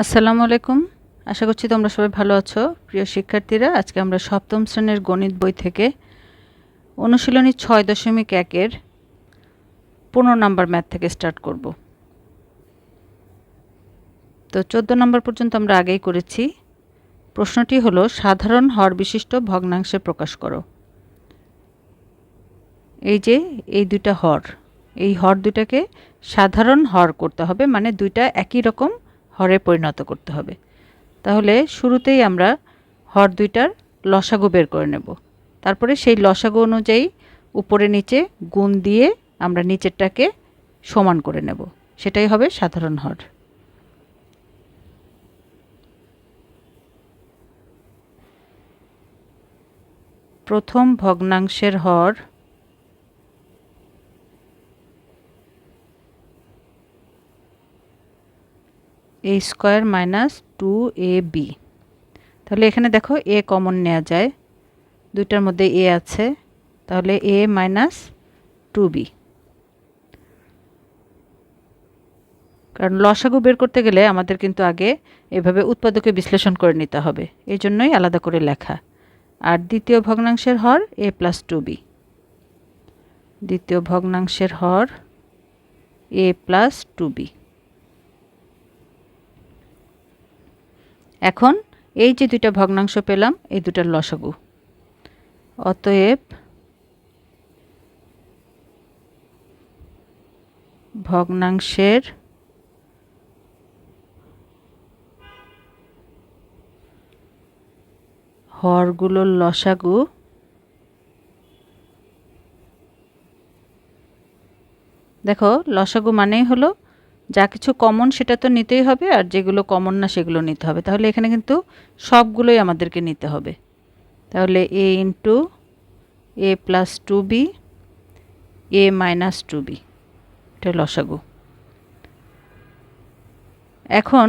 আসসালামু আলাইকুম। আশা করছি তোমরা সবাই ভালো আছো। প্রিয় শিক্ষার্থীরা, আজকে আমরা সপ্তম শ্রেণির গণিত বই থেকে অনুশীলনী ছয় দশমিক একের পনেরো নাম্বার ম্যাথ থেকে স্টার্ট করব। তো চোদ্দ নম্বর পর্যন্ত আমরা আগেই করেছি। প্রশ্নটি হলো, সাধারণ হর বিশিষ্ট ভগ্নাংশে প্রকাশ করো। এই যে, এই দুইটা হর, এই হর দুটাকে সাধারণ হর করতে হবে মানে দুইটা একই রকম হরে পরিণত করতে হবে। তাহলে শুরুতেই আমরা হর দুইটার লসাগু বের করে নেব। তারপরে সেই লসাগু অনুযায়ী উপরে নিচে গুণ দিয়ে আমরা নিচেরটাকে সমান করে নেব। সেটাই হবে সাধারণ হর। প্রথম ভগ্নাংশের হর a square minus two a b তাহলে এখানে দেখো এ কমন নেওয়া যায়। দুইটার মধ্যে এ আছে। তাহলে এ মাইনাস টু বি কারণ লসাগু বের করতে গেলে আমাদের কিন্তু আগে এভাবে উৎপাদকে বিশ্লেষণ করে নিতে হবে। এই জন্যই আলাদা করে লেখা। আর দ্বিতীয় ভগ্নাংশের হর এ প্লাস টু বি দ্বিতীয় ভগ্নাংশের হর এ প্লাস টু বি এখন এই যে দুইটা ভগ্নাংশ পেলাম, এই দুটার লসাগু। অতএব ভগ্নাংশের হরগুলোর লসাগু দেখো, লসাগু মানেই হলো যা কিছু কমন সেটা তো নিতেই হবে, আর যেগুলো কমন না সেগুলো নিতে হবে। তাহলে এখানে কিন্তু সবগুলোই আমাদেরকে নিতে হবে। তাহলে a into a plus two b a minus two b এটা লসাগু। এখন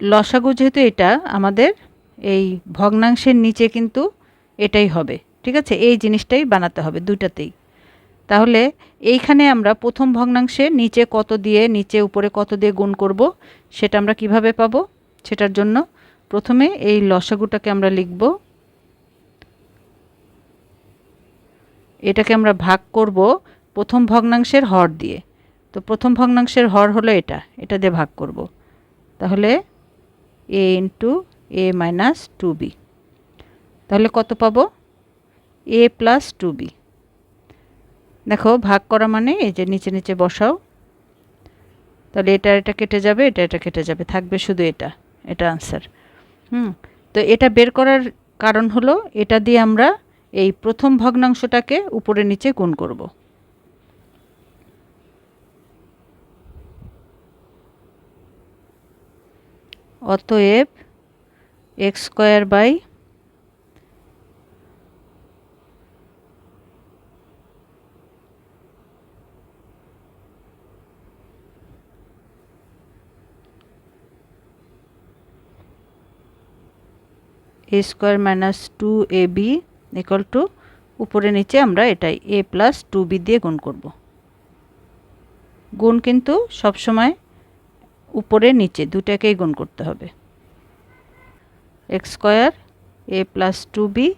লসাগু যেহেতু এটা, আমাদের এই ভগ্নাংশের নিচে কিন্তু এটাই হবে, ঠিক আছে? এই জিনিসটাই বানাতে হবে দুটাতেই তাহলে এইখানে আমরা প্রথম ভগ্নাংশে নিচে কত দিয়ে নিচে উপরে কত দিয়ে গুণ করব, সেটা আমরা কীভাবে পাব? সেটার জন্য প্রথমে এই লসাগুটাকে আমরা লিখব। এটাকে আমরা ভাগ করব প্রথম ভগ্নাংশের হর দিয়ে। তো প্রথম ভগ্নাংশের হর হলো এটা এটা দিয়ে ভাগ করব। তাহলে a into a minus two b. তাহলে কত পাবো? A plus two b. দেখো, ভাগ করা মানে এই যে নিচে নিচে বসাও। তাহলে এটা এটা কেটে যাবে, এটা এটা কেটে যাবে, থাকবে শুধু এটা এটা আনসার হুম, তো এটা বের করার কারণ হলো, এটা দিয়ে আমরা এই প্রথম ভগ্নাংশটাকে উপরে নিচে গুণ করব। অতএব x square by a square minus two a b equal to উপরে নিচে আমরা এটাই এ প্লাস টু বি দিয়ে গুণ করব। গুণ কিন্তু সবসময় উপরে নিচে দুটাকেই গুণ করতে হবে। X square a plus two b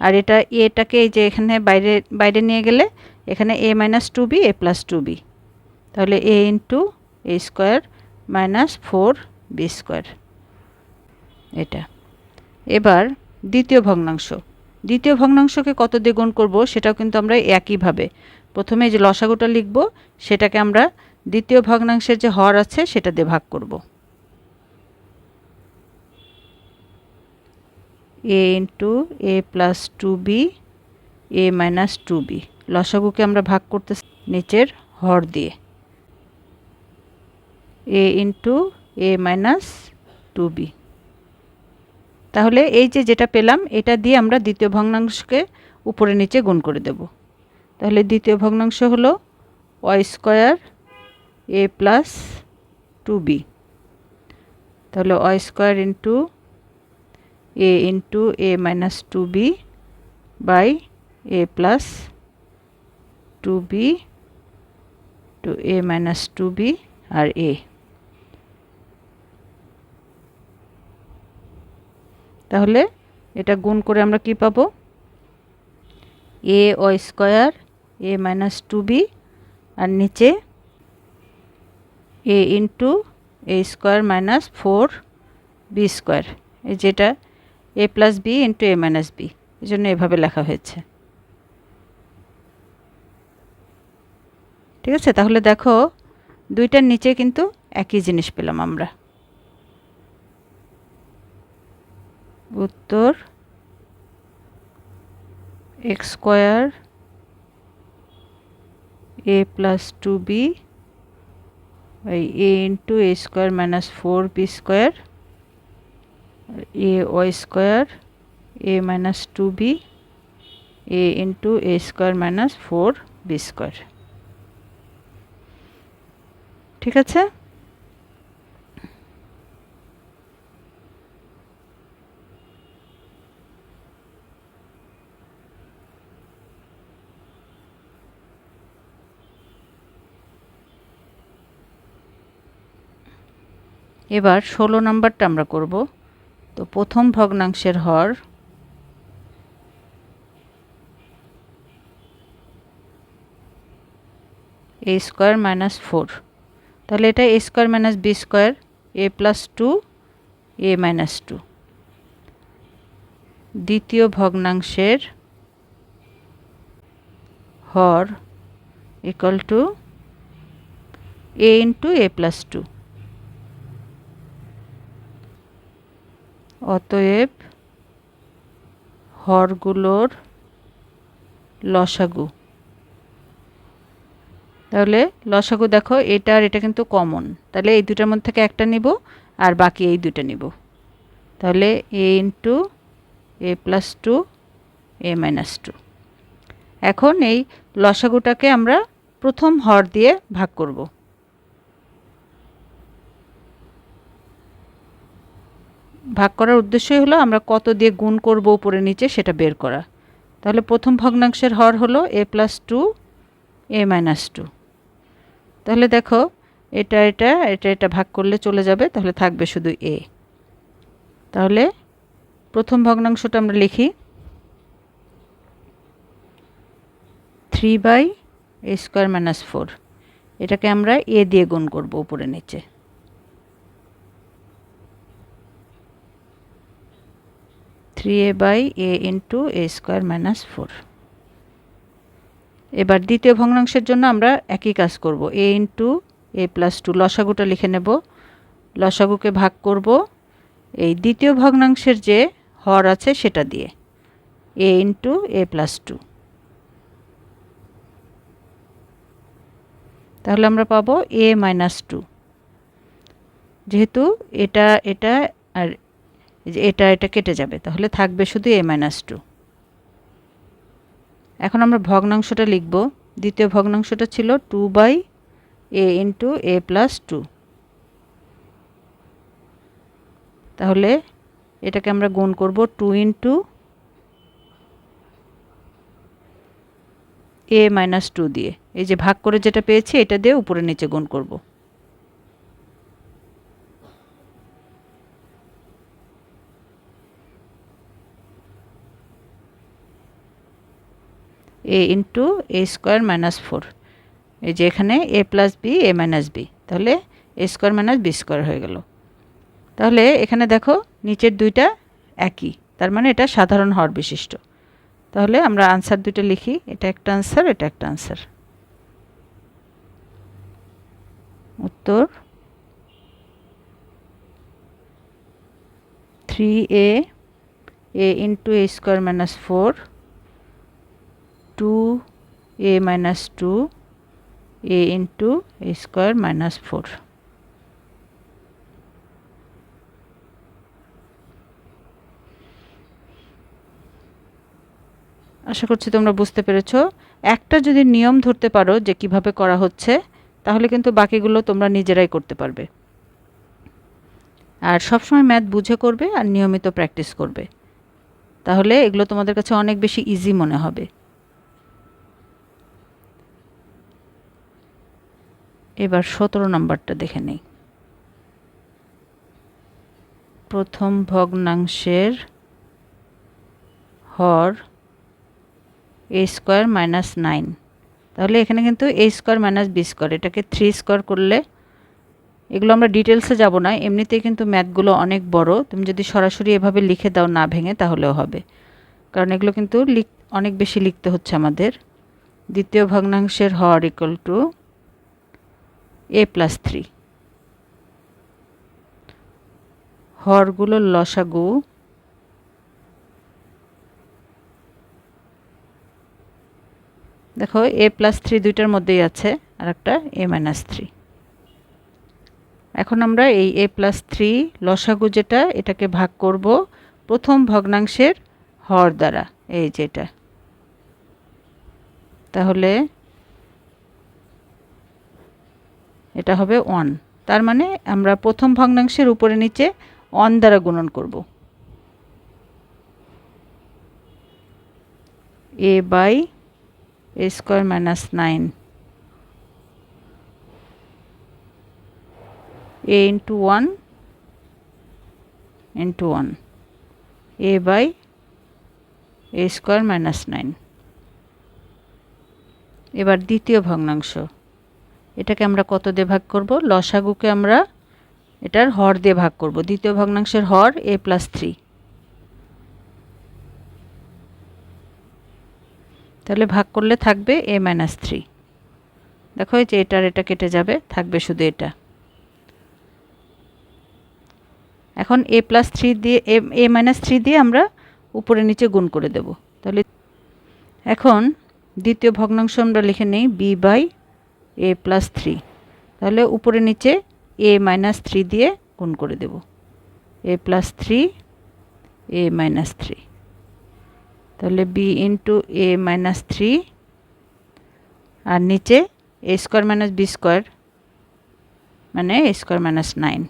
আর এটা এটাকে এই যে এখানে বাইরে বাইরে নিয়ে গেলে এখানে a minus two b a plus two b তাহলে a into a square minus four b square এটা। এবার দ্বিতীয় ভগ্নাংশ। দ্বিতীয় ভগ্নাংশকে কত দিয়ে গুণ করব সেটাও কিন্তু আমরা একইভাবে। প্রথমে যে লসাগুটা লিখব, সেটাকে আমরা দ্বিতীয় ভগ্নাংশের যে হর আছে সেটা দিয়ে ভাগ করব। A into a plus two b, a minus two b. লসাগুকে আমরা ভাগ করতে নিচের হর দিয়ে। A into a minus two b. তাহলে এই যে যেটা পেলাম, এটা দিয়ে আমরা দ্বিতীয় ভগ্নাংশকে উপরে নিচে গুণ করে দেব। তাহলে দ্বিতীয় ভগ্নাংশ হলো y square a plus two b. তাহলে y square into a into a minus two b by a plus two b two a minus two b আর এ। তাহলে এটা গুণ করে আমরা কি পাবো? A y square a minus two b আর নিচে a into a square minus four b square এই যেটা a plus b into a minus b এই জন্য এভাবে লেখা হয়েছে। ঠিক আছে? তাহলে দেখো, দুইটার নিচে কিন্তু একই জিনিস পেলাম আমরা। উত্তর x square a plus two b by a into a square minus four b square a y square a minus two b a into a square minus four b square. ঠিক আছে? এবার ষোলো নাম্বারটা আমরা করব। তো প্রথম ভগ্নাংশের হর এ স্কোয়ার মাইনাস ফোর তাহলে এটা a square minus b square a plus two a minus two দ্বিতীয় ভগ্নাংশের হর equal to a into a plus two অতএব হরগুলোর লসাগু। তাহলে লসাগু দেখো, এটা আর এটা কিন্তু কমন তাহলে এই দুটার মধ্যে থেকে একটা নিব আর বাকি এই দুটো নিব। তাহলে a into a plus two a minus two এখন এই লসাগুটাকে আমরা প্রথম হর দিয়ে ভাগ করব। ভাগ করার উদ্দেশ্যই হলো আমরা কত দিয়ে গুণ করব উপরে নিচে সেটা বের করা। তাহলে প্রথম ভগ্নাংশের হর হলো a plus two a minus two তাহলে দেখো, এটা এটা এটা এটা ভাগ করলে চলে যাবে, তাহলে থাকবে শুধু এ তাহলে প্রথম ভগ্নাংশটা আমরা লিখি three by a square minus four এটাকে আমরা এ দিয়ে গুণ করব উপরে নিচে। Three a by a into a square minus four এবার দ্বিতীয় ভগ্নাংশের জন্য আমরা একই কাজ করব। A into a plus two লসাগুটা লিখে নেব। লসাগুকে ভাগ করব এই দ্বিতীয় ভগ্নাংশের যে হর আছে সেটা দিয়ে। A into a plus two তাহলে আমরা পাবো এ মাইনাস টু যেহেতু এটা এটা আর এটা এটা কেটে যাবে। তাহলে থাকবে শুধু এ মাইনাস টু এখন আমরা ভগ্নাংশটা লিখব। দ্বিতীয় ভগ্নাংশটা ছিল two by a into a plus two তাহলে এটাকে আমরা গুণ করব two into a minus two দিয়ে। এই যে ভাগ করে যেটা পেয়েছি, এটা দিয়ে উপরে নিচে গুণ করব। A into a square minus four এই যে এখানে a plus b a minus b তাহলে a square minus b square হয়ে গেল। তাহলে এখানে দেখো নিচের দুইটা একই। তার মানে এটা সাধারণ হর বিশিষ্ট। তাহলে আমরা আনসার দুইটা লিখি। এটা একটা আনসার এটা একটা আনসার উত্তর three a a into a square minus four two a minus two a into a square minus four আশা করছি তোমরা বুঝতে পেরেছ। একটা যদি নিয়ম ধরতে পারো যে কীভাবে করা হচ্ছে, তাহলে কিন্তু বাকিগুলো তোমরা নিজেরাই করতে পারবে। আর সবসময় ম্যাথ বুঝে করবে আর নিয়মিত প্র্যাকটিস করবে। তাহলে এগুলো তোমাদের কাছে অনেক বেশি ইজি মনে হবে। এবার সতেরো নম্বরটা দেখে নেই। প্রথম ভগ্নাংশের হর এ স্কোয়ার মাইনাস নাইন তাহলে এখানে কিন্তু a square minus b square এটাকে থ্রি স্কোয়ার করলে এগুলো আমরা ডিটেলসে যাব না, এমনিতেই কিন্তু ম্যাথগুলো অনেক বড়। তুমি যদি সরাসরি এভাবে লিখে দাও না ভেঙে, তাহলেও হবে। কারণ এগুলো কিন্তু লিখ অনেক বেশি লিখতে হচ্ছে আমাদের। দ্বিতীয় ভগ্নাংশের হর equal to a plus three হরগুলোর লসাগু। দেখো এ প্লাস থ্রি দুইটার মধ্যেই আছে আর একটা এ মাইনাস থ্রি এখন আমরা এই এ প্লাস থ্রি লসাগু যেটা, এটাকে ভাগ করব প্রথম ভগ্নাংশের হর দ্বারা, এই যেটা। তাহলে এটা হবে ওয়ান তার মানে আমরা প্রথম ভগ্নাংশের উপরে নিচে অন দ্বারা গুণন করব। A by a square minus nine a into one into one a by a square minus nine এবার দ্বিতীয় ভগ্নাংশ। এটাকে আমরা কত দিয়ে ভাগ করব? লসাগুকে আমরা এটার হর দিয়ে ভাগ করব। দ্বিতীয় ভগ্নাংশের হর এ প্লাস থ্রি তাহলে ভাগ করলে থাকবে এ মাইনাস থ্রি দেখো যে এটার এটা কেটে যাবে, থাকবে শুধু এটা। এখন এ প্লাস থ্রি দিয়ে, এ মাইনাস থ্রি দিয়ে আমরা উপরে নিচে গুণ করে দেব। তাহলে এখন দ্বিতীয় ভগ্নাংশ আমরা লিখে নিই b by a plus three তাহলে উপরে নিচে এ মাইনাস থ্রি দিয়ে গুণ করে দেব। A plus three a minus three তাহলে b into a minus three আর নিচে a square minus b square মানে এ স্কোয়ার মাইনাস নাইন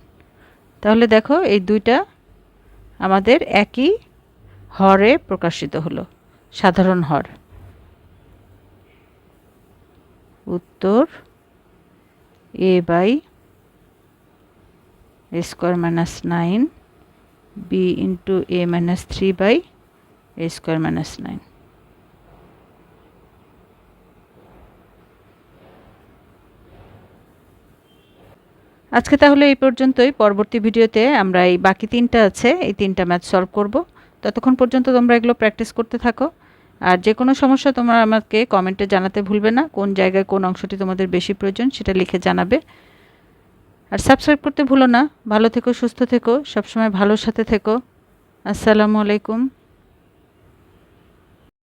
তাহলে দেখো এই দুইটা আমাদের একই হরে প্রকাশিত হলো, সাধারণ হর। উত্তর a by a square minus nine b into a minus three by a square minus nine আজকে তাহলে এই পর্যন্তই। পরবর্তী ভিডিওতে আমরা এই বাকি তিনটা আছে, এই তিনটা ম্যাথ সলভ করব। ততক্ষণ পর্যন্ত তোমরা এগুলো প্র্যাকটিস করতে থাকো। আর যে কোনো সমস্যা তোমরা আমাকে কমেন্টে জানাতে ভুলবে না, কোন জায়গায় কোন অংশটি তোমাদের বেশি প্রয়োজন সেটা লিখে জানাবে। আর সাবস্ক্রাইব করতে ভুলো না, ভালো থেকো, সুস্থ থেকো, সবসময় ভালোর সাথে থেকো। আসসালামু আলাইকুম।